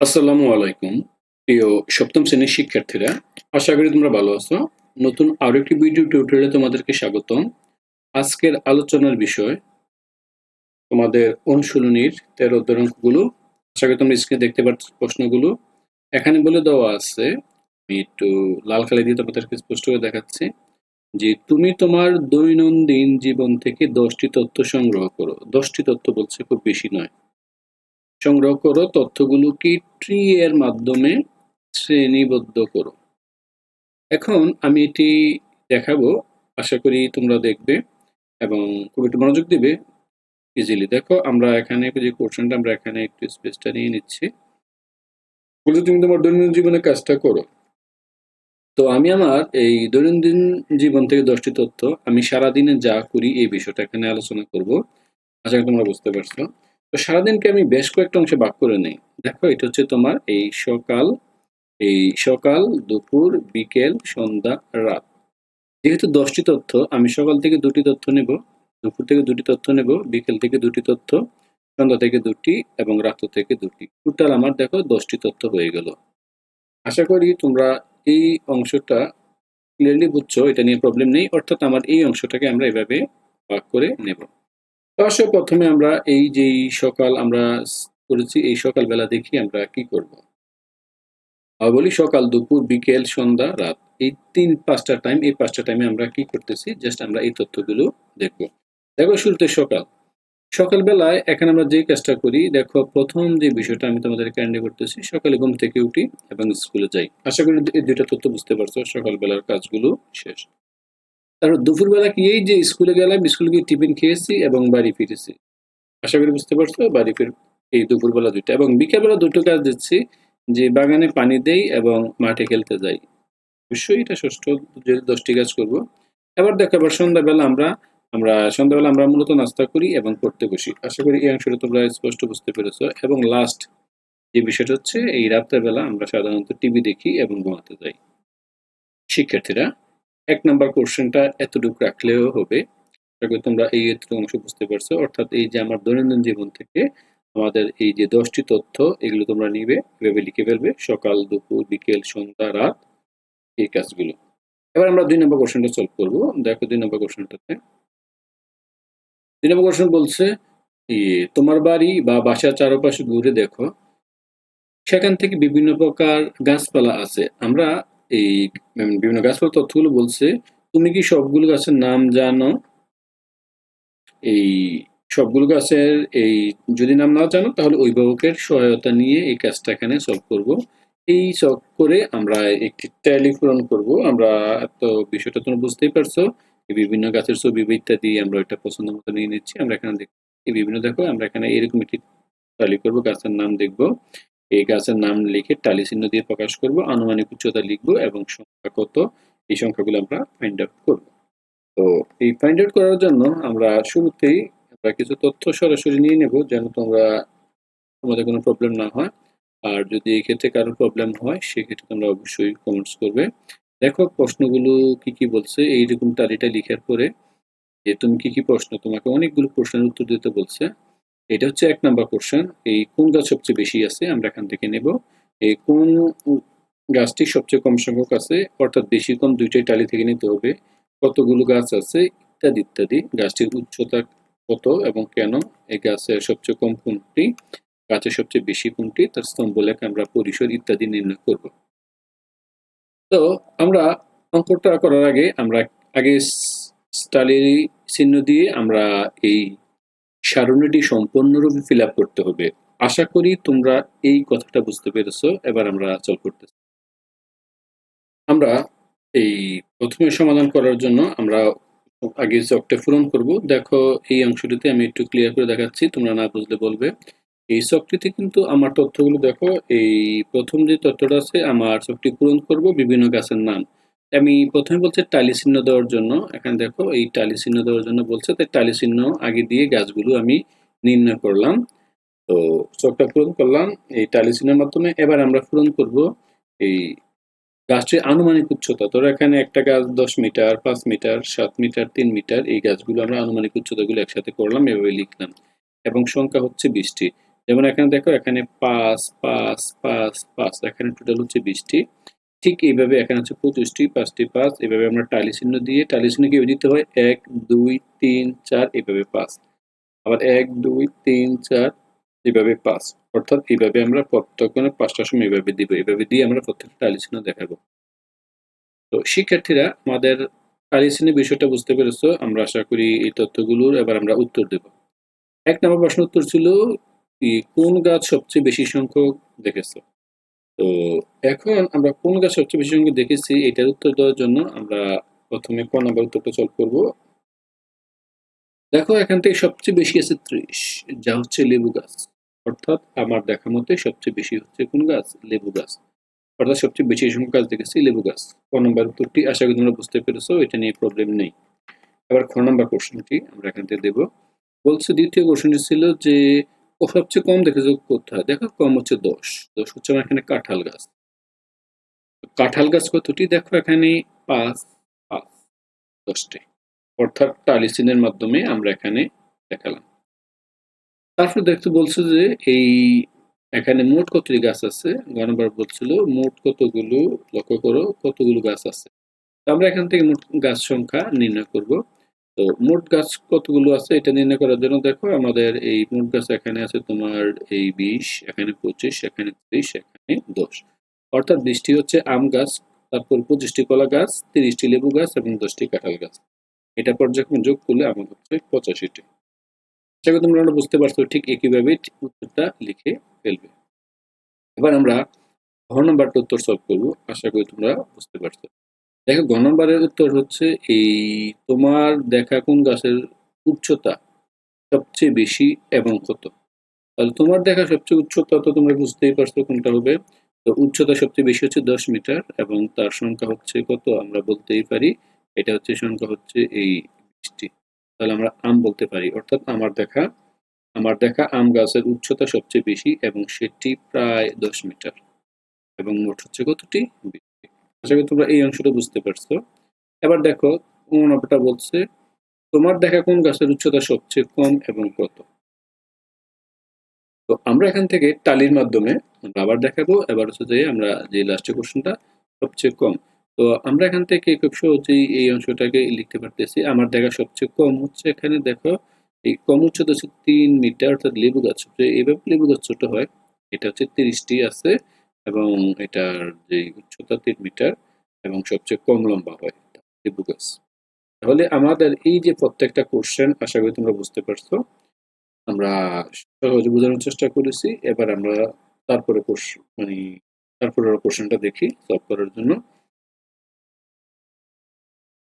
আসসালামু আলাইকুম, প্রিয় সপ্তম শ্রেণির শিক্ষার্থীরা। আশা করি তোমরা ভালো আছো। নতুন আরও একটি ভিডিও টিউটোরিয়ালে তোমাদেরকে স্বাগতম। আজকের আলোচনার বিষয় তোমাদের অনুশীলনীর তেরো অঙ্কগুলো। আশা করি তোমরা স্ক্রিনে দেখতে পাচ্ছ প্রশ্নগুলো। এখানে বলে দেওয়া আছে, আমি একটু লাল কালি দিয়ে তোমাদেরকে স্পষ্ট করে দেখাচ্ছি, যে তুমি তোমার দৈনন্দিন জীবন থেকে দশটি তথ্য সংগ্রহ করো। দশটি তথ্য বলছে খুব বেশি নয়। সংগ্রহ করো তথ্যগুলোকে ট্রি এর মাধ্যমে শ্রেণীবদ্ধ করো। এখন আমি এটি দেখাবো, আশা করি তোমরা দেখবে এবং খুব একটু মনোযোগ দিবে। ইজিলি দেখো, আমরা এখানে যে কোশ্চেনটা আমরা এখানে একটু স্পেসটা নিয়ে নিচ্ছি। বলছে তুমি তোমার দৈনন্দিন জীবনে কাজটা করো। তো আমি আমার এই দৈনন্দিন জীবন থেকে দশটি তথ্য, আমি সারাদিনে যা করি এই বিষয়টা এখানে আলোচনা করব। আশা করি তোমরা বুঝতে পারছ। তো সারাদিনকে আমি বেশ কয়েকটা অংশে ভাগ করে নেই। দেখো, এটা হচ্ছে তোমার এই সকাল এই সকাল, দুপুর, বিকেল, সন্ধ্যা, রাত। যেহেতু দশটি তথ্য, আমি সকাল থেকে দুটি তথ্য নেব, দুপুর থেকে দুটি তথ্য নেব, বিকেল থেকে দুটি তথ্য, সন্ধ্যা থেকে দুটি এবং রাত থেকে দুটি। টোটাল আমার দেখো দশটি তথ্য হয়ে গেল। আশা করি তোমরা এই অংশটা ক্লিয়ারলি বুঝছ, এটা নিয়ে প্রবলেম নেই। অর্থাৎ আমার এই অংশটাকে আমরা এভাবে ভাগ করে নেব। অবশ্য প্রথমে আমরা এই যে সকাল আমরা করেছি, এই সকালবেলা দেখি আমরা কি করব। আবার বলি সকাল দুপুর, বিকেল, সন্ধ্যা, রাত। এই তিন, পাঁচটা টাইম এই পাঁচটা টাইমে আমরা কি করতেছি? জাস্ট আমরা এই তথ্যগুলো দেখব। দেখো শুরুতে সকাল। সকালবেলায় এখানে আমরা যে কাজটা করি, দেখো প্রথম যে বিষয়টা আমি তোমাদের ক্যান্ডি করতেছি, সকালে ঘুম থেকে উঠি এবং স্কুলে যাই। আশা করি এই দুইটা তথ্য বুঝতে পারছ, সকালবেলার কাজগুলো শেষ। তারপর দুপুরবেলা কি এই যে স্কুলে গেলাম, স্কুলে গিয়ে টিফিন খেয়েছি এবং বাড়ি ফিরেছি। আশা করি বুঝতে পারছ, বাড়ি ফির এই দুপুরবেলা দুইটা এবং বিকেলবেলা দুটো কাজ দিচ্ছি, যে বাগানে পানি দেই এবং মাঠে খেলতে যাই। অবশ্যই এটা ষষ্ঠ যদি দশটি কাজ করব। এবার দেখো, এবার সন্ধ্যাবেলা আমরা আমরা সন্ধ্যাবেলা আমরা মূলত নাস্তা করি এবং পড়তে বসি। আশা করি এই অংশটা তোমরা স্পষ্ট বুঝতে পেরেছ। এবং লাস্ট যে বিষয়টা হচ্ছে, এই রাতের বেলা আমরা সাধারণত টিভি দেখি এবং ঘুমাতে যাই। শিক্ষার্থীরা এক নম্বর কোশ্চেনটা এতটুকু রাখলেও হবে। তোমরা এই এতটুকু অংশ বুঝতে পারছ। অর্থাৎ এই যে আমার দৈনন্দিন জীবন থেকে আমাদের এই যে দশটি তথ্য, এগুলো তোমরা নিবে ভেবে লিখে ফেলবে। সকাল, দুপুর, বিকেল, সন্ধ্যা, রাত, এই কাজগুলো। এবার আমরা দুই নম্বর কোশ্চেনটা সলভ করব। দেখো দুই নম্বর কোশ্চেনটাতে। দুই নম্বর কোশ্চেন বলছে তোমার বাড়ি বা বাসার চারপাশে ঘুরে দেখো। সেখান থেকে বিভিন্ন প্রকার গাছপালা আছে। আমরা এই বিভিন্ন গাছপালা তথ্যগুলো বলছে, তুমি কি সবগুলো গাছের নাম জানো? এই সবগুলো গাছের এই যদি নাম না জানো, তাহলে অভিভাবকের সহায়তা নিয়ে এই কাজটা এখানে সলভ করব। এই সলভ করে আমরা একটি ট্যালি পূরণ করব। আমরা তো বিষয়টা তোমরা বুঝতেই পারছ। বিভিন্ন গাছের ছবি ইত্যাদি আমরা এটা পছন্দ মতো নিয়ে নিচ্ছি। আমরা এখানে দেখি বিভিন্ন দেখো, আমরা এখানে এরকম একটি ট্যালি করব, গাছের নাম দেখব। এই গাছের নাম লিখে টালি চিহ্ন দিয়ে প্রকাশ করব, আনুমানিক উচ্চতা লিখব এবং সংখ্যা কত, এই সংখ্যাগুলো আমরা ফাইন্ড আউট করব। তো এই ফাইন্ড আউট করার জন্য আমরা শুরুতেই আমরা কিছু তথ্য সরাসরি নিয়ে নেব যেন তোমরা তোমাদের কোনো প্রবলেম না হয়। আর যদি এই ক্ষেত্রে কারও প্রবলেম হয়, সেক্ষেত্রে তোমরা অবশ্যই কমেন্টস করবে। দেখো, প্রশ্নগুলো কি কি বলছে, এইরকম তালিটা লিখার পরে যে তুমি কি কি প্রশ্ন, তোমাকে অনেকগুলো প্রশ্নের উত্তর দিতে বলছে। এটা হচ্ছে এক নম্বর কোশ্চেন এই কোন গাছ সবচেয়ে বেশি আছে, আমরা এখান থেকে নেব। এই কোন গাছটি সবচেয়ে কম সংখ্যক আছে, অর্থাৎ বেশি কম দুইটাই টালি থেকে নিতে হবে। কতগুলো গাছ আছে, ইত্যাদি ইত্যাদি। গাছটির উচ্চতা কত এবং কেন? এই গাছের সবচেয়ে কম কোনটি? গাছের সবচেয়ে বেশি কোনটি? তার স্তম্ভ লেখা আমরা পরিসর ইত্যাদি নির্ণয় করব। তো আমরা অঙ্কটা করার আগে আমরা আগে স্টালি চিহ্ন দিয়ে আমরা এই সারণীটি সম্পূর্ণরূপে ফিল আপ করতে হবে। আশা করি তোমরা এই কথাটা বুঝতে পেরেছ। এবার আমরা চল করতেছি। আমরা এই প্রথমে সমাধান করার জন্য আমরা আগে চকটা পূরণ করব। দেখো, এই অংশটিতে আমি একটু ক্লিয়ার করে দেখাচ্ছি। তোমরা না বুঝলে বলবে। এই চকটিতে কিন্তু আমার তথ্যগুলো দেখো। এই প্রথম যে তথ্যটা আছে, আমার চকটি পূরণ করব বিভিন্ন গাছের নাম। আমি প্রথমে বলছে টালি চিহ্ন দেওয়ার জন্য। এখানে দেখো, এই টালি চিহ্ন দেওয়ার জন্য বলছে, তাই টালি চিহ্ন আগে দিয়ে গাছগুলো আমি নির্ণয় করলাম। তো চোখটা পূরণ করলাম এই টালি চিহ্নের মাধ্যমে। এবার আমরা পূরণ করব এই গাছটির আনুমানিক উচ্চতা। তোর এখানে একটা গাছ দশ মিটার, পাঁচ মিটার, সাত মিটার, তিন মিটার, এই গাছগুলো আমরা আনুমানিক উচ্চতাগুলো একসাথে করলাম, এভাবে লিখলাম। এবং সংখ্যা হচ্ছে বিশটি। যেমন এখানে দেখো, এখানে পাঁচ পাঁচ পাঁচ পাঁচ, এখানে টোটাল হচ্ছে বিশটি। ঠিক এইভাবে এখানে হচ্ছে পঁচিশটি পাঁচটি পাঁচ, এভাবে আমরা টালি চিহ্ন দিয়ে টালি চিহ্ন কীভাবে দিতে হয়? এক, দুই, তিন, চার, এইভাবে পাঁচ। আবার এক, দুই, তিন, চার, এইভাবে পাঁচ। অর্থাৎ এইভাবে আমরা প্রত্যেকজনের পাঁচটার সময় এইভাবে দিব, এইভাবে দিয়ে আমরা প্রত্যেকটা টালি চিহ্ন দেখাবো। তো শিক্ষার্থীরা, আমাদের টালি চিহ্নের বিষয়টা বুঝতে পেরেছ, আমরা আশা করি এই তথ্যগুলোর এবার আমরা উত্তর দেব। এক নম্বর প্রশ্ন উত্তর ছিল কোন গাছ সবচেয়ে বেশি সংখ্যক? দেখেছ। তো এখন আমরা কোন গাছ সবচেয়ে বেশি সংখ্যক দেখেছি, এটার উত্তর দেওয়ার জন্য আমরা প্রথমে ক নম্বর উত্তরটা সলভ করব। দেখো, এখান থেকে সবচেয়ে বেশি আছে ত্রিশ, যা হচ্ছে লেবু গাছ। অর্থাৎ আমার দেখা মতে সবচেয়ে বেশি হচ্ছে কোন গাছ? লেবু গাছ। অর্থাৎ সবচেয়ে বেশি সংখ্যক গাছ দেখেছি, লেবু গাছ। ক নম্বর উত্তরটি আশা করি তোমরা বুঝতে পেরেছ, এটা নিয়ে প্রবলেম নেই। এবার খ নম্বর কোশ্চেনটি আমরা এখান থেকে দেবো। বলছে, দ্বিতীয় কোশ্চেনটি ছিল যে ও সবচেয়ে কম দেখেছ কোথায় দেখো, কম হচ্ছে দশ। দশ হচ্ছে আমার এখানে কাঁঠাল গাছ। কাঁঠাল গাছ কতটি? দেখো এখানে পাঁচ পাঁচ, দশটি। অর্থাৎ টালিসিনের মাধ্যমে আমরা এখানে দেখালাম। তারপর দেখতে বলছে যে এই এখানে মোট কতটি গাছ আছে? গণবার বলছিল, মোট কতগুলো, লক্ষ্য করো, কতগুলো গাছ আছে। আমরা এখান থেকে মোট গাছ সংখ্যা নির্ণয় করব। তো মোট গাছ কতগুলো আছে এটা নির্ণয় করার জন্য দেখো, আমাদের এই মোট গাছ এখানে আছে তোমার এই বিশ, এখানে পঁচিশ, এখানে ত্রিশ, এখানে দশ। অর্থাৎ বিশটি হচ্ছে আম গাছ, তারপর পঁচিশটি কলা গাছ, তিরিশটি লেবু গাছ এবং দশটি কাঁঠাল গাছ। এটা পর্যায়ক্রমে যোগ করলে আমার হচ্ছে পঁচাশিটি। করি তোমরা বুঝতে পারছ ঠিক একইভাবে উত্তরটা লিখে ফেলবে। এবার আমরা ঘ নম্বরটা উত্তর সলভ করব। আশা করি তোমরা বুঝতে পারছ। দেখো ঘ নম্বরের উত্তর হচ্ছে এই তোমার দেখা কোন গাছের উচ্চতা সবচেয়ে বেশি এবং কত? তাহলে তোমার দেখা সবচেয়ে উচ্চতা তো তোমরা বুঝতেই পারছ কোনটা হবে। তো উচ্চতা সবচেয়ে বেশি হচ্ছে দশ মিটার এবং তার সংখ্যা হচ্ছে কত? আমরা বলতেই পারি এটা হচ্ছে সংখ্যা হচ্ছে এই বিশটি তাহলে আমরা আম বলতে পারি। অর্থাৎ আমার দেখা আমার দেখা আম গাছের উচ্চতা সবচেয়ে বেশি এবং সেটি প্রায় দশ মিটার এবং মোট হচ্ছে কতটি? আশা করি তোমরা এই অংশটা বুঝতে পারছ। এবার দেখো নম্বরটা বলছে, তোমার দেখা কোন গাছের উচ্চতা সবচেয়ে কম এবং কত? তো আমরা এখান থেকে টালির মাধ্যমে আমরা আবার দেখাবো। এবার হচ্ছে যে আমরা যে লাস্টের কোশ্চেনটা সবচেয়ে কম। তো আমরা এখান থেকে খুব সহজেই এই অংশটাকে লিখতে পারতেছি। আমার দেখা সবচেয়ে কম হচ্ছে এখানে, দেখো, এই কম উচ্চতা হচ্ছে তিন মিটার, অর্থাৎ লেবু গাছ। এইভাবে লেবু গাছ ছোট হয়, এটা হচ্ছে তিরিশটি আছে। এবং এটার যে উচ্চতা তিন মিটার এবং সবচেয়ে কম লম্বা হয় লেবু তাহলে আমাদের এই যে প্রত্যেকটা কোশ্চেন আশা করি তোমরা বুঝতে পারছ। আমরা সহজে বোঝানোর চেষ্টা করেছি। এবার আমরা তারপরে মানে তারপরে কোশ্চেনটা দেখি সলভ করার জন্য।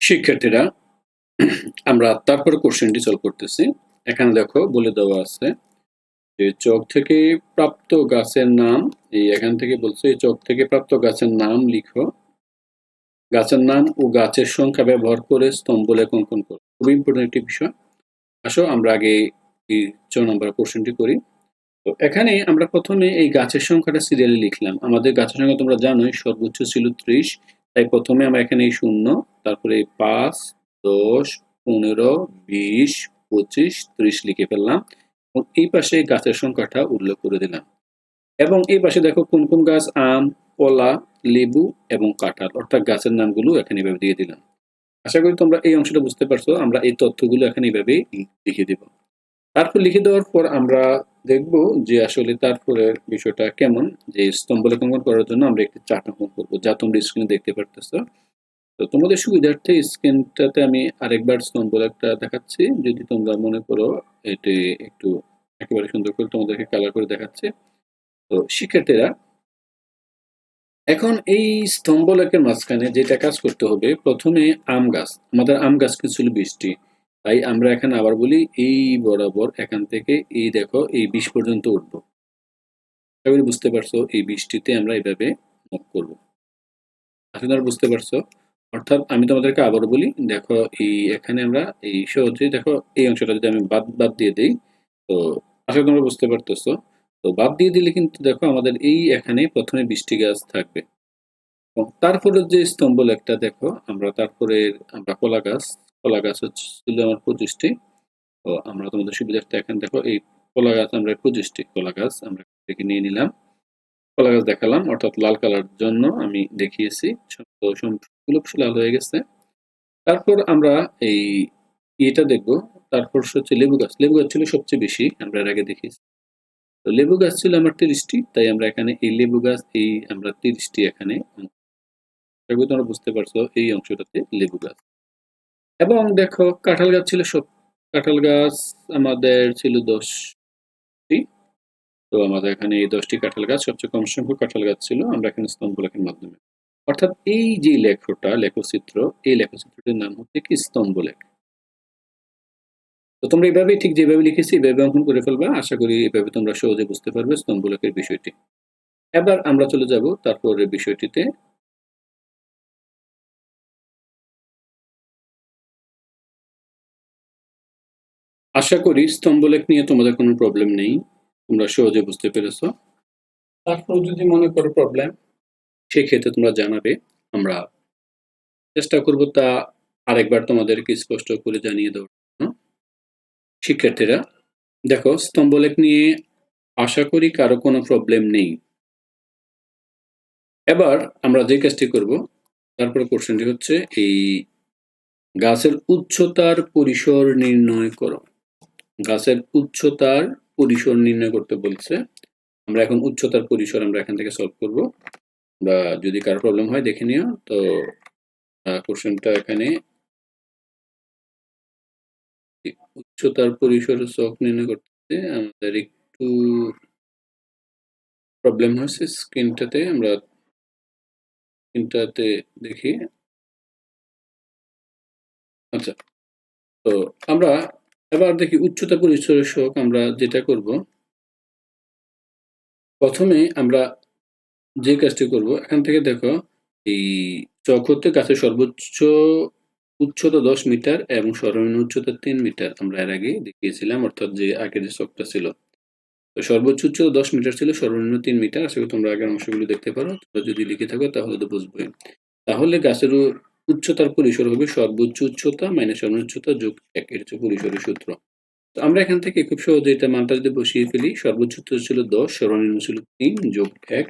শিক্ষার্থীরা, আমরা তারপরে কোশ্চেনটি সলভ করতেছি। এখানে দেখো, বলে দেওয়া আছে যে চোখ থেকে প্রাপ্ত গাছের নাম, এই এখান থেকে বলছে চোখ থেকে প্রাপ্ত গাছের নাম লিখো। গাছের নাম ও গাছের সংখ্যা ব্যবহার করে স্তম্ভ লেখ অঙ্কন করো। খুবই ইম্পর্টেন্ট একটি বিষয়। আসো, আমরা আগে এই চ নম্বর কোশ্চেনটি করি। তো এখানে আমরা প্রথমে এই গাছের সংখ্যাটা সিরিয়ালে লিখলাম। আমাদের গাছের সংখ্যা তোমরা জানোই, সর্বোচ্চ ছিল ত্রিশ, তাই প্রথমে আমরা এখানে এই শূন্য, তারপরে পাঁচ, দশ, পনেরো, বিশ, পঁচিশ, ত্রিশ লিখে ফেললাম। এবং এই পাশে গাছের সংখ্যাটা উল্লেখ করে দিলাম। এবং এই পাশে দেখো কোন কোন গাছ আম, কলা, লেবু এবং কাঁঠাল, অর্থাৎ গাছের নামগুলো এখানে এভাবে দিয়ে দিলাম। আশা করি তোমরা এই অংশটা বুঝতে পারছ, আমরা এই তথ্যগুলো এখানে এইভাবে লিখে দেব। তারপর লিখে দেওয়ার পর আমরা দেখব যে আসলে তারপরের বিষয়টা কেমন, যে স্তম্ভ লেখাঙ্কন করার জন্য আমরা একটি চার্ট অঙ্কন করব, যা তোমরা স্ক্রিনে দেখতে পারতেছ। তো তোমাদের সুবিধার্থে স্ক্রিনটাতে আমি আরেকবার স্তম্ভ একটা দেখাচ্ছি। যদি তোমরা মনে করো এটি একটু একেবারে সুন্দর করে তোমাদেরকে কালার করে দেখাচ্ছে। তো শিক্ষার্থীরা, এখন এই স্তম্ভ লেখের মাঝখানে যেটা কাজ করতে হবে, প্রথমে আম গাছ। আমাদের আম গাছ ছিল বৃষ্টি। তাই আমরা এখানে আবার বলি, এই বরাবর এখান থেকে এই দেখো, এই বিশ পর্যন্ত উঠব। বুঝতে পারছ, এই বৃষ্টিতে আমরা এভাবে মুখ করব। আপনারা বুঝতে পারছ অর্থাৎ আমি তোমাদেরকে আবার বলি, দেখো এই এখানে আমরা এই সহজে দেখো এই অংশটা যদি আমি বাদ বাদ দিয়ে দিই, তো আসলে তোমরা বুঝতে পারতেছো। তো বাদ দিয়ে দিলে কিন্তু দেখো আমাদের এই এখানে প্রথমে বৃষ্টি গাছ থাকবে। তারপরে যে স্তম্ভ একটা দেখো, আমরা তারপরে আমরা কলা গাছ কলা গাছ হচ্ছিল আমার পঁচিশটি তো আমরা তোমাদের সুবিধার্থে এখানে দেখো এই কলা গাছ আমরা পঁচিশটি কলা গাছ আমরা নিয়ে নিলাম। কলা গাছ দেখালাম, অর্থাৎ লাল কালার জন্য আমি দেখিয়েছি। লাল হয়ে গেছে। তারপর আমরা এই এটা দেখব। তারপর হচ্ছে লেবু গাছ। লেবু গাছ ছিল সবচেয়ে বেশি, আমরা এর আগে দেখিয়েছি। তো লেবু গাছ ছিল আমার তিরিশটি, তাই আমরা এখানে এই লেবু গাছ, এই আমরা তিরিশটি এখানে তোমরা বুঝতে পারছ এই অংশটাতে লেবু গাছ। এবং দেখো, কাঁঠাল গাছ ছিল সব কাঁঠাল গাছ আমাদের ছিল দশটি। তো আমাদের এখানে এই দশটি কাঁঠাল গাছ সবচেয়ে কম সংখ্যক কাঁঠাল গাছ ছিল, আমরা এখানে স্তম্ভ লেখার মাধ্যমে। অর্থাৎ এই যে লেখটা, লেখচিত্র, এই লেখচিত্রটির নাম হচ্ছে কি স্তম্ভ লেখ। তো তোমরা এইভাবে ঠিক যেভাবে লিখেছি এইভাবে অঙ্কন করে ফেলবা। আশা করি এভাবে তোমরা সহজে বুঝতে পারবে স্তম্ভ লেখের বিষয়টি। এবার আমরা চলে যাব তারপরের বিষয়টিতে। আশা করি স্তম্ভলেখ নিয়ে তোমাদের কোনো প্রবলেম নেই। তোমরা সহজে বুঝতে পেরেছ। তারপর যদি মনে করো প্রবলেম সেক্ষেত্রে তোমরা জানাবে, আমরা চেষ্টা করব তা আরেকবার তোমাদেরকে স্পষ্ট করে জানিয়ে দেওয়ার জন্য। শিক্ষার্থীরা, দেখো স্তম্ভলেখ নিয়ে আশা করি কারও কোনো প্রবলেম নেই। এবার আমরা যে কাজটি করব, তারপরে কোশ্চেনটি হচ্ছে এই গাছের উচ্চতার পরিসর নির্ণয় করো। গাছের উচ্চতার পরিসর নির্ণয় করতে বলছে। আমরা এখন উচ্চতার পরিসর আমরা এখান থেকে সলভ করব। বা যদি কারও প্রবলেম হয়, দেখে নিও। তো কোশ্চেনটা এখানে উচ্চতার পরিসর চক নির্ণয় করতে আমাদের একটু প্রবলেম হয়েছে স্ক্রিনটাতে আমরা স্ক্রিনটাতে দেখি। আচ্ছা তো আমরা এবার দেখি উচ্চতা পরিচয় শোক আমরা যেটা করব। প্রথমে আমরা যে কাজটি করব, এখান থেকে দেখো, এই চক হতে গাছের সর্বোচ্চ উচ্চতা দশ মিটার এবং সর্বনিম্ন উচ্চতা তিন মিটার। আমরা এর আগে দেখিয়েছিলাম, অর্থাৎ যে আগের যে চকটা ছিল। তো সর্বোচ্চ উচ্চতা দশ মিটার ছিল, সর্বনিম্ন তিন মিটার। আসলে তোমরা আগের অংশগুলো দেখতে পারো। তোমরা যদি লিখে থাকো, তাহলে তো বুঝবোই। তাহলে গাছের উচ্চতার পরিসর হবে সর্বোচ্চ উচ্চতা মাইনাস সর্বোচ্চ উচ্চতা যোগ এক হচ্ছে পরিসরের সূত্র। তো আমরা এখান থেকে খুব সহজে এটা মানটা যদি বসিয়ে ফেলি, সর্বোচ্চ উচ্চতা ছিল দশ, সর্বনিম্ন ছিল তিন যোগ এক।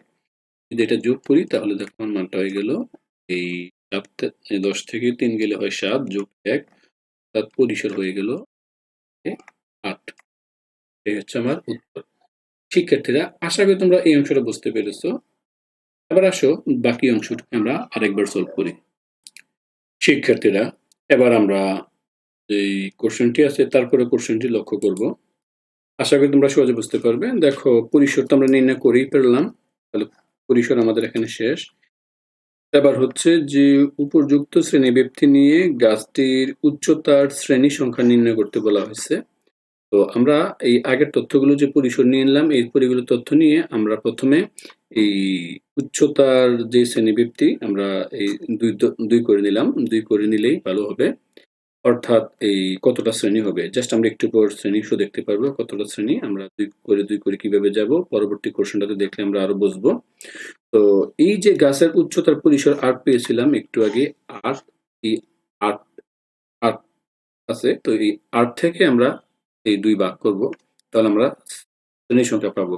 যদি এটা যোগ করি, তাহলে দেখো আমার মানটা হয়ে গেল এই দশ থেকে তিন গেলে হয় সাত যোগ এক। সাত পরিসর হয়ে গেল আট। এই হচ্ছে আমার উত্তর। শিক্ষার্থীরা, আশা করি তোমরা এই অংশটা বুঝতে পেরেছ। এবার আসো বাকি অংশটা আমরা আরেকবার সলভ করি। শিক্ষার্থীরা, এবার আমরা এই কোশ্চেনটি আছে, তারপরে কোশ্চেনটি লক্ষ্য করব। আশা করি তোমরা সহজে বুঝতে পারবে। দেখো, পরিসর তো আমরা নির্ণয় করেই পেলাম তাহলে পরিসর আমাদের এখানে শেষ। এবার হচ্ছে যে, উপযুক্ত শ্রেণি ব্যক্তি নিয়ে গাছটির উচ্চতার শ্রেণি সংখ্যা নির্ণয় করতে বলা হয়েছে। তো আমরা এই আগের তথ্যগুলো যে পরিসর নিয়ে নিলাম এই পরিগুলো তথ্য নিয়ে আমরা প্রথমে এই উচ্চতার যে শ্রেণীবৃত্তি আমরা এই দুই দুই করে নিলাম। দুই করে নিলেই ভালো হবে। অর্থাৎ এই কতটা শ্রেণি হবে? জাস্ট আমরা একটু পর শ্রেণি শো দেখতে পারব কতটা শ্রেণি। আমরা দুই করে দুই করে কীভাবে যাব? পরবর্তী কোশ্চেনটাতে দেখলে আমরা আরও বুঝব। তো এই যে গাছের উচ্চতার পরিসর আট পেয়েছিলাম একটু আগে আট এই আট আট আছে। তো এই আট থেকে আমরা এই দুই ভাগ করব। তাহলে আমরা শ্রেণি সংখ্যা পাবো।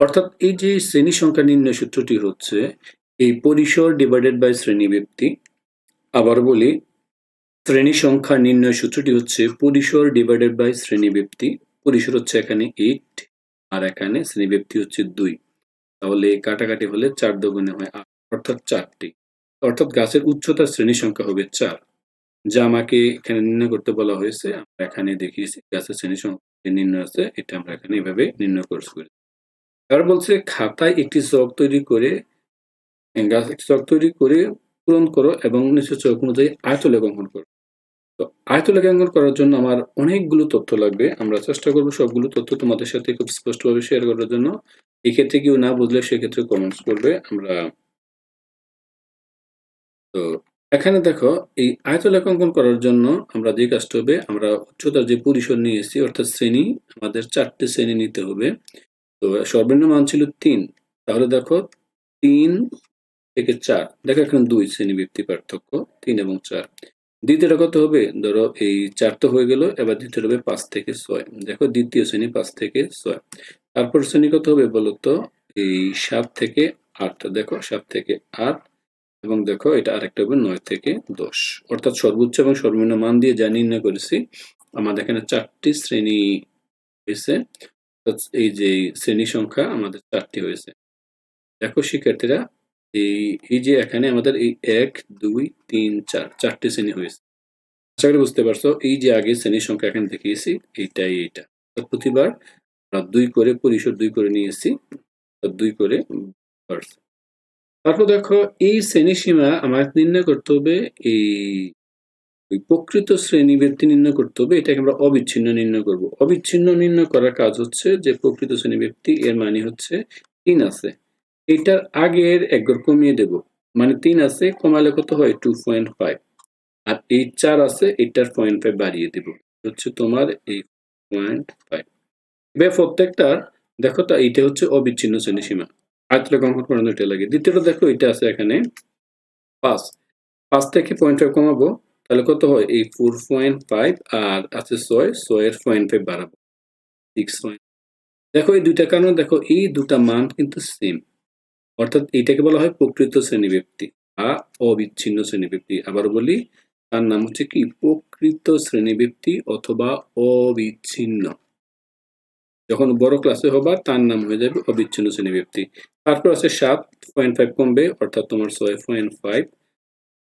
অর্থাৎ এই যে শ্রেণি সংখ্যা নির্ণয় সূত্রটি হচ্ছে, এই পরিসর ডিভাইডেড বাই শ্রেণি ব্যক্তি, আবার বলি, শ্রেণি সংখ্যা নির্ণয় সূত্রটি হচ্ছে পরিসর ডিভাইডেড বাই শ্রেণি ব্যক্তি, পরিসর হচ্ছে এখানে এইট আর এখানে শ্রেণি ব্যক্তি হচ্ছে দুই। তাহলে কাটাকাটি হলে চার দগুণে হয় আট, অর্থাৎ চারটি। অর্থাৎ গাছের উচ্চতার শ্রেণি সংখ্যা হবে চার। যা আমাকে এখানে নির্ণয় করতে বলা হয়েছে, আমরা এখানে দেখিয়েছি, গাছের শ্রেণি সংখ্যা নির্ণয় আছে, এটা আমরা এখানে এভাবে নির্ণয় করছি। এবার বলছে, খাতায় একটি চক তৈরি করে চক তৈরি করে পূরণ করো এবং নিশ্চয় চক অনুযায়ী আয়তলেখ অঙ্কন করো। তো আয়তলেখ অঙ্কন করার জন্য আমার অনেকগুলো তথ্য লাগবে। আমরা চেষ্টা করব সবগুলো তথ্য তোমাদের সাথে খুব স্পষ্টভাবে শেয়ার করার জন্য। এক্ষেত্রে কেউ না বুঝলে সেক্ষেত্রে কমেন্টস করবে। আমরা তো এখানে দেখো, এই আয়তলেখ অঙ্কন করার জন্য আমরা যে কাজটা হবে, আমরা উচ্চতার যে পরিসর নিয়ে এসেছি, অর্থাৎ শ্রেণি, আমাদের চারটে শ্রেণি নিতে হবে। তো সর্বনিম্ন মান ছিল তিন। তাহলে দেখো তিন থেকে চার। দেখো এখানে দুই শ্রেণি ব্যক্তি পার্থক্য, তিন এবং চার। দ্বিতীয়টা কত হবে? ধরো এই চার তো হয়ে গেল, এবার দ্বিতীয় হবে পাঁচ থেকে ছয়। দেখো দ্বিতীয় শ্রেণি পাঁচ থেকে ছয়। তারপর শ্রেণি কত হবে বলতো এই সাত থেকে আট। দেখো সাত থেকে আট এবং দেখো এটা আরেকটা হবে নয় থেকে দশ। অর্থাৎ সর্বোচ্চ এবং সর্বনিম্ন মান দিয়ে যা নির্ণয় করেছি, আমাদের এখানে চারটি শ্রেণি হয়েছে এই যে শ্রেণি সংখ্যা আমাদের চারটি হয়েছে। দেখো শিক্ষার্থীরা, এই এই যে এখানে আমাদের এই এক, দুই, তিন, চার, চারটি শ্রেণি হয়েছে। আশা করি বুঝতে পারছ, এই যে আগে শ্রেণির সংখ্যা এখানে দেখিয়েছি, এইটাই এইটা। প্রতিবার দুই করে পরিসর দুই করে নিয়েছি দুই করে তারপর দেখো, এই শ্রেণি সীমা আমার নির্ণয় করতে হবে এই ওই প্রকৃত শ্রেণি ব্যক্তি নির্ণয় করতে হবে, এটাকে আমরা অবিচ্ছিন্ন নির্ণয় করব। অবিচ্ছিন্ন নির্ণয় করার কাজ হচ্ছে যে প্রকৃত শ্রেণি ব্যক্তি এর মানে হচ্ছে তিন আছে। এটার আগের একগর কমিয়ে দেব। মানে তিন আছে, কমালে কত হয়? টু পয়েন্ট ফাইভ আর এই চার আছে, এটার পয়েন্ট ফাইভ বাড়িয়ে দেব। হচ্ছে তোমার এই পয়েন্ট ফাইভ এবার প্রত্যেকটার দেখো তা, এইটা হচ্ছে অবিচ্ছিন্ন শ্রেণি সীমা। আয়তলে অঙ্কন করানো এটা লাগে। দ্বিতীয়টা দেখো, এটা আছে এখানে পাঁচ। পাঁচ থেকে পয়েন্ট ফাইভ কমাবো। তাহলে কত হয়? এই ফোর পয়েন্ট ফাইভ আর আছে ছয়, ছয়ের পয়েন্ট ফাইভ বাড়াবো। সিক্স পয়েন্ট দেখো এই দুইটা কারণে দেখো এই দুটা মান কিন্তু সেম অর্থাৎ এটাকে বলা হয় প্রকৃত শ্রেণি ব্যক্তি বা অবিচ্ছিন্ন শ্রেণি ব্যক্তি আবার বলি, তার নাম হচ্ছে কি? প্রকৃত শ্রেণি ব্যক্তি অথবা অবিচ্ছিন্ন। যখন বড় ক্লাসে হবা তার নাম হয়ে যাবে অবিচ্ছিন্ন শ্রেণি ব্যক্তি তারপর আছে সাত পয়েন্ট ফাইভ কমবে, অর্থাৎ তোমার ছয় পয়েন্ট ফাইভ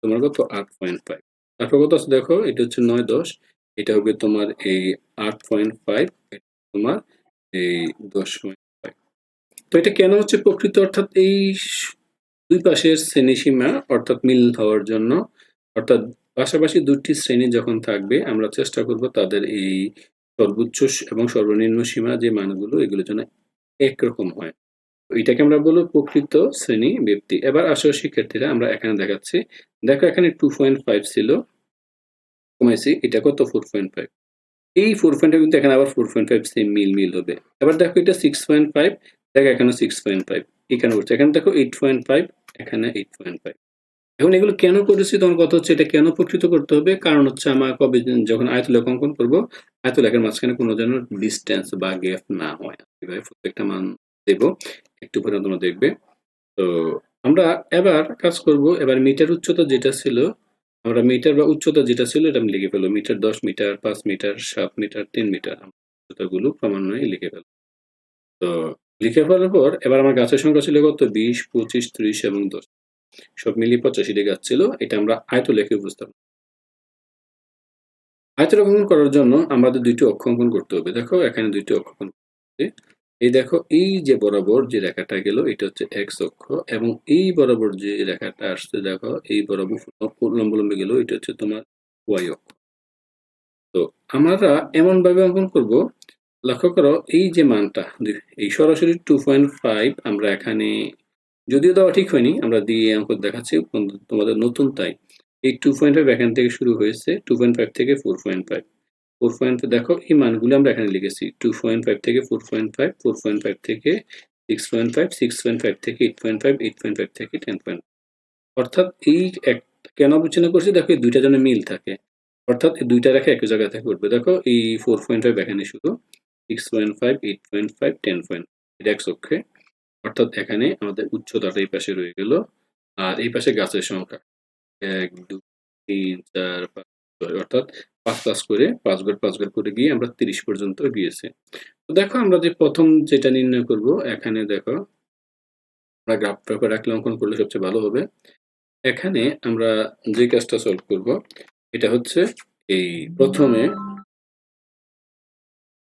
তোমার কত? আট পয়েন্ট ফাইভ তারপর কত আছে দেখো? এটা হচ্ছে নয় দশ। এটা হবে তোমার এই আট পয়েন্ট ফাইভ তোমার এই দশ পয়েন্ট ফাইভ তো এটা কেন হচ্ছে প্রকৃত? অর্থাৎ এই দুই পাশের শ্রেণি সীমা অর্থাৎ মিল হওয়ার জন্য, অর্থাৎ পাশাপাশি দুটি শ্রেণি যখন থাকবে, আমরা চেষ্টা করব তাদের এই সর্বোচ্চ এবং সর্বনিম্ন সীমা যে মানগুলো এগুলো যেন একরকম হয়। এটাকে আমরা বলব প্রকৃত শ্রেণি ব্যক্তি। এবার আসো শিক্ষার্থীরা আমরা এখানে দেখাচ্ছি। দেখো এখানে টু পয়েন্ট ফাইভ ছিল। কমাইছি, এটা কত? ফোর পয়েন্ট ফাইভ এই ফোর পয়েন্ট কিন্তু এখানে আবার ফোর পয়েন্ট ফাইভ সেম মিল মিল হবে। এবার দেখো এটা সিক্স পয়েন্ট ফাইভ দেখো এখানে সিক্স পয়েন্ট ফাইভ এখানে করছে এখানে দেখো এইট পয়েন্ট ফাইভ এখানে এইট পয়েন্ট ফাইভ এখন এগুলো কেন করেছি? তোমার কথা হচ্ছে এটা কেন প্রকৃত করতে হবে? কারণ হচ্ছে আমার কবে যখন আয়তলেখ অঙ্কন করব আয়তলেখের মাঝখানে কোনো যেন ডিস্টেন্স বা গ্যাপ না হয়। প্রত্যেকটা মান দেব। একটু পরে তোমরা দেখবে। তো আমরা এবার কাজ করব, এবার মিটার উচ্চতা যেটা ছিল, আমরা মিটার বা উচ্চতা যেটা ছিল এটা আমি লিখে ফেলব। মিটার দশ মিটার, পাঁচ মিটার, সাত মিটার, তিন মিটার উচ্চতাগুলো ক্রমান্বয়ে লিখে ফেলব। তো লিখে ফেলার পর এবার আমার গাছের সংখ্যা ছিল কত? বিশ, পঁচিশ, ত্রিশ এবং দশ। সব মিলিয়ে পঁচাশিটি গাছ ছিল, এটা আমরা আয়ত লেখে বুঝতাম আয়ত অঙ্কন করার জন্য আমাদের দুইটি অক্ষ অঙ্কন করতে হবে। দেখো, এখানে দুইটি অক্ষ অঙ্কন এই দেখো, এই যে বরাবর যে রেখাটা গেল, এটা হচ্ছে এক্স অক্ষ এবং এই বরাবর যে রেখাটা আসছে, দেখো, এই বরাবর লম্বলম্বে গেল, এটা হচ্ছে তোমার ওয়াই অক্ষ। তো আমরা এমন ভাবে অঙ্কন করব, লক্ষ্য করো, এই যে মানটা এই সরাসরি টু পয়েন্ট ফাইভ আমরা এখানে যদিও দেওয়া ঠিক হয়নি, আমরা দিয়ে অঙ্ক দেখাচ্ছি, তোমাদের নতুন তাই। এই টু পয়েন্ট ফাইভ এখান থেকে শুরু হয়েছে টু পয়েন্ট ফাইভ থেকে four point five four point দেখো, এই মানগুলো আমরা এখানে লিখেছি টু পয়েন্ট ফাইভ থেকে four point five four point five থেকে six point five six point five থেকে eight point five eight point five থেকে টেন পয়েন্ট অর্থাৎ এই এক, কেন বিবেচনা করছি? দেখো, এই দুইটা যেন মিল থাকে। অর্থাৎ এই দুইটা রেখে একই জায়গা থেকে উঠবে দেখো, এই ফোর পয়েন্ট ফাইভ এখানে শুধু six point five eight point five ten point এটা এক অক্ষে অর্থাৎ এখানে আমাদের উচ্চতাটা এই পাশে রয়ে গেল, আর এই পাশে গাছের সংখ্যা। এক দুই তিন, চার, পাঁচ অর্থাৎ পাঁচ পাঁচ করে, পাঁচ ঘর পাঁচ ঘর করে গিয়ে আমরা তিরিশ পর্যন্ত গিয়েছে। তো দেখো আমরা যে প্রথম যেটা নির্ণয় করব, এখানে দেখো আমরা গ্রাফ পেপার রাখলে অঙ্কন করলে সবচেয়ে ভালো হবে। এখানে আমরা যে কাজটা সলভ করব, এটা হচ্ছে এই প্রথমে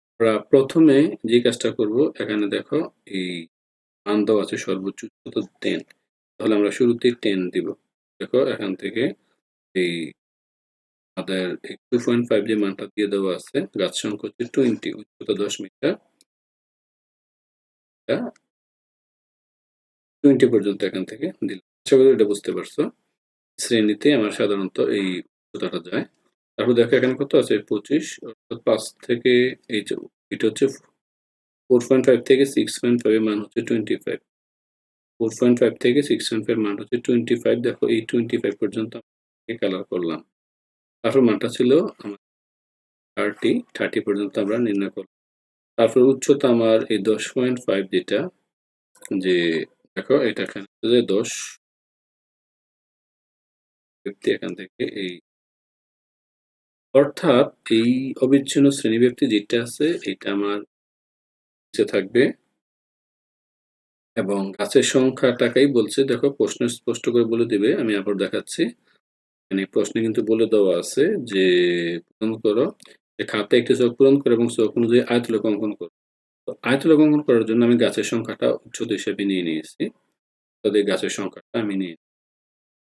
আমরা প্রথমে যে কাজটা করব, এখানে দেখো এই মান দেওয়া আছে সর্বোচ্চ টেন তাহলে আমরা শুরুতেই টেন দিব। দেখো এখান থেকে এই আমাদের টু পয়েন্ট ফাইভ যে মানটা দিয়ে দেওয়া আছে গাছ সংখ্যা হচ্ছে টোয়েন্টি উচ্চতা দশ মিটার। টোয়েন্টি পর্যন্ত এখান থেকে দিলাম। আশা করি এটা বুঝতে পারছ। শ্রেণীতে আমার সাধারণত এই উচ্চতাটা যায়। তারপর দেখো এখানে কত আছে? পঁচিশ, অর্থাৎ পাঁচ থেকে এই যে এটা হচ্ছে ফোর পয়েন্ট ফাইভ থেকে সিক্স পয়েন্ট ফাইভ মান হচ্ছে twenty five four point five থেকে সিক্স পয়েন্ট ফাইভ মান হচ্ছে টোয়েন্টি ফাইভ দেখো এই টোয়েন্টি ফাইভ পর্যন্ত কালার করলাম। তারপর মানটা ছিল আমার থার্টি থার্টি পর্যন্ত আমরা নির্ণয় করব তারপর উচ্চতা আমার এই দশ পয়েন্ট ফাইভ যেটা, যে দেখো এটা এখানে যে দশ ব্যক্তি এখান থেকে এই অর্থাৎ এই অবিচ্ছিন্ন শ্রেণি ব্যক্তি যেটা আছে, এটা আমার নিচে থাকবে। এবং গাছের সংখ্যাটাকেই বলছে, দেখো প্রশ্ন স্পষ্ট করে বলে দিবে, আমি আবার দেখাচ্ছি। মানে প্রশ্নে কিন্তু বলে দেওয়া আছে যে, পূরণ করো খাতে একটি চোখ পূরণ করো এবং চোখ অনুযায়ী আয়তলেখ অঙ্কন করো। তো আয়তলেখ অঙ্কন করার জন্য আমি গাছের সংখ্যাটা উচ্চত হিসেবে নিয়ে নিয়েছি। তাদের গাছের সংখ্যাটা আমি নিয়ে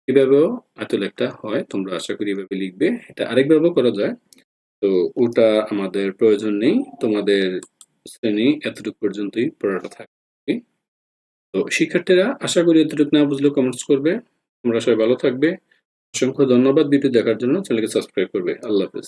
এভাবেও আয়তলেখটা হয়, তোমরা আশা করি এভাবে লিখবে। এটা আরেকভাবেও করা যায়। তো ওটা আমাদের প্রয়োজন নেই। তোমাদের শ্রেণি এতটুকু পর্যন্তই পড়াটা থাকবে তো শিক্ষার্থীরা আশা করি এতটুকু না বুঝলে কমেন্টস করবে। তোমরা সবাই ভালো থাকবে। অসংখ্য ধন্যবাদ ভিডিও দেখার জন্য। চ্যানেলকে সাবস্ক্রাইব করবে। আল্লাহ হাফেজ।